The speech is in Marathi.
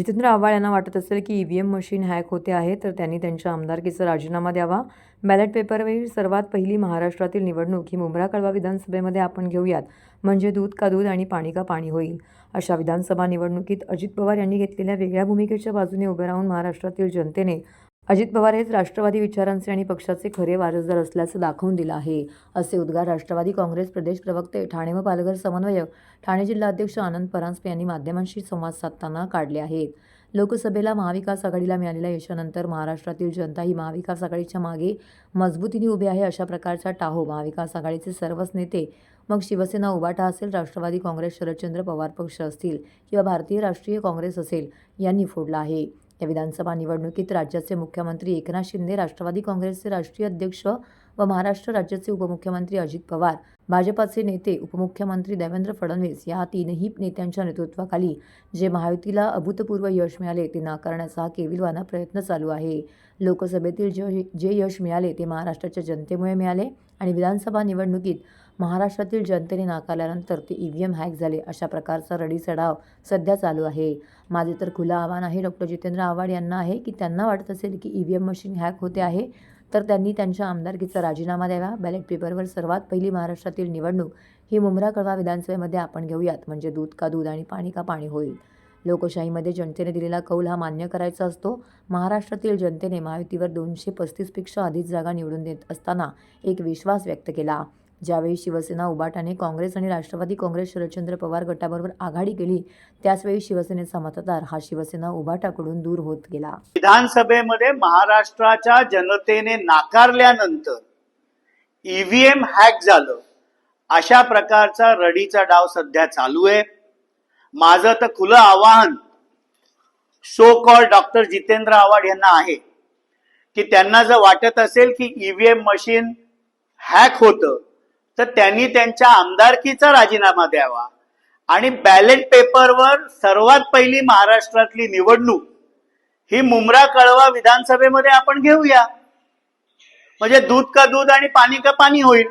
जितेंद्र आव्हाड यांना वाटत असेल की ईव्हीएम मशीन हॅक होते आहे तर त्यांनी त्यांच्या आमदारकीचा राजीनामा द्यावा. बॅलेट पेपरवरील सर्वात पहिली महाराष्ट्रातील निवडणूक ही मुंब्रा कळवा विधानसभेमध्ये आपण घेऊयात. म्हणजे दूध का दूध आणि पाणी का पाणी होईल? अशा विधानसभा निवडणुकीत अजित पवार यांनी घेतलेल्या वेगळ्या भूमिकेच्या बाजूने उभे राहून महाराष्ट्रातील जनतेने अजित पवार हेच राष्ट्रवादी विचारांचे आणि पक्षाचे खरे वारसदार असल्याचं दाखवून दिलं आहे. असे उद्गार राष्ट्रवादी काँग्रेस प्रदेश प्रवक्ते ठाणे व पालघर समन्वयक ठाणे जिल्हाध्यक्ष आनंद परांजपे यांनी माध्यमांशी संवाद साधताना काढले आहेत. लोकसभेला महाविकास आघाडीला मिळालेल्या यशानंतर महाराष्ट्रातील जनता ही महाविकास आघाडीच्या मागे मजबूतीने उभी आहे अशा प्रकारचा टाहो. महाविकास आघाडीचे सर्वच नेते मग शिवसेना उबाटा असेल राष्ट्रवादी काँग्रेस शरदचंद्र पवार पक्ष असतील किंवा भारतीय राष्ट्रीय काँग्रेस असेल यांनी फोडला आहे. या विधानसभा निवडणुकीत राज्याचे मुख्यमंत्री एकनाथ शिंदे राष्ट्रवादी काँग्रेसचे राष्ट्रीय अध्यक्ष व महाराष्ट्र राज्याचे उपमुख्यमंत्री अजित पवार भाजपाचे नेते उपमुख्यमंत्री देवेंद्र फडणवीस या तीनही नेत्यांच्या नेतृत्वाखाली जे महायुतीला अभूतपूर्व यश मिळाले ते नाकारण्याचा हा केविलवाना प्रयत्न चालू आहे. लोकसभेतील जे जे यश मिळाले ते महाराष्ट्राच्या जनतेमुळे मिळाले आणि विधानसभा निवडणुकीत महाराष्ट्रातील जनतेने नाकारल्यानंतर ते ई व्ही एम हॅक झाले. अशा प्रकारचा रडीचढाव सध्या चालू आहे. माझे तर खुलं आव्हान आहे डॉक्टर जितेंद्र आव्हाड यांना आहे की त्यांना वाटत असेल की E V M machine hack होते आहे तर त्यांनी त्यांच्या आमदारकीचा राजीनामा द्यावा. बॅलेट पेपरवर सर्वात पहिली महाराष्ट्रातील निवडणूक ही मुंब्रा कळवा विधानसभेमध्ये आपण घेऊयात म्हणजे दूध का दूध आणि पाणी का पाणी होईल. लोकशाहीमध्ये जनतेने दिलेला कौल हा मान्य करायचा असतो. महाराष्ट्रातील जनतेने महायुतीवर दोनशे पस्तीसपेक्षा अधिक जागा निवडून देत असताना एक विश्वास व्यक्त केला. ज्यावेळी शिवसेना उबाटाने काँग्रेस आणि राष्ट्रवादी काँग्रेस शरदचंद्र पवार गटाबरोबर आघाडी केली त्याचवेळी शिवसेनेचा मतदार हा शिवसेना उबाटाकडून दूर होत गेला. विधानसभेमध्ये महाराष्ट्राच्या जनतेने नाकारल्यानंतर ईव्हीएम हॅक झालं. अशा प्रकारचा रडीचा डाव सध्या चालू आहे. माझं तर खुलं आवाहन so called doctor Jitendra Awhad यांना आहे की त्यांना जर वाटत असेल की ईव्हीएम मशीन हॅक होतं तर त्यांनी त्यांच्या आमदारकीचा राजीनामा द्यावा. आणि बॅलेट पेपरवर सर्वात पहिली महाराष्ट्रातली निवडणूक ही मुंब्रा कळवा विधानसभेमध्ये आपण घेऊया. म्हणजे दूध का दूध आणि पाणी का पाणी होईल?